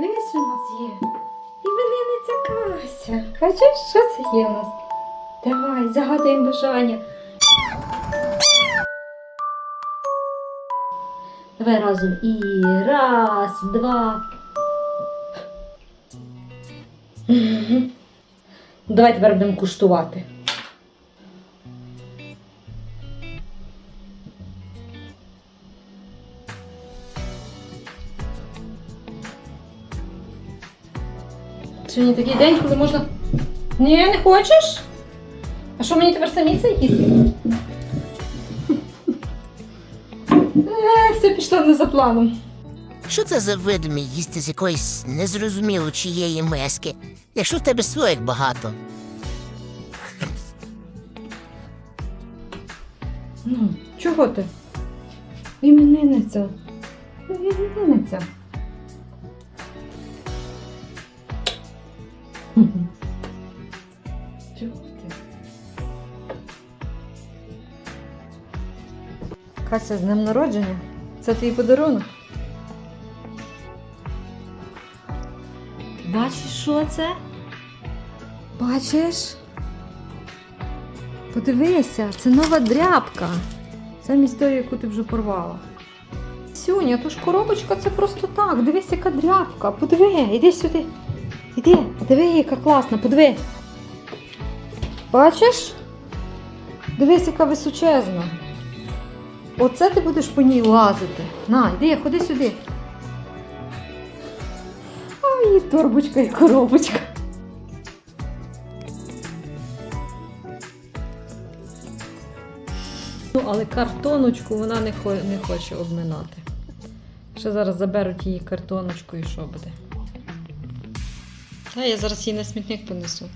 Дивись, у нас є. Іменинниця Кася. Бачиш, що це є у нас? Давай, загадаємо бажання. Давай разом. І раз, два. Давай тепер будемо куштувати. Сьогодні такий день, коли можна. Ні, не хочеш? А що мені тепер самі це їсти? Е, все пішло не за планом. Що це за видумі їсти з якоїсь незрозуміло чиєї миски, якщо в тебе своїх багато? Ну, чого ти? Іменинниця. Іменинниця. Кася, з днем народження. Це твій подарунок. Бачиш, що це? Бачиш? Подивися, це нова дряпка. Замість тої, яку ти вже порвала. Сюня, то ж коробочка це просто так. Дивись, яка дряпка. Подиви, іди сюди. Іди, диви, яка класна, подиви. Бачиш? Дивись, яка височезна. Оце ти будеш по ній лазити. На, йди, ходи сюди. Ой, і торбочка і коробочка. Ну, але картоночку вона не хоче обминати. Ще зараз заберуть її картоночку і що буде? А я зараз її на смітник понесу.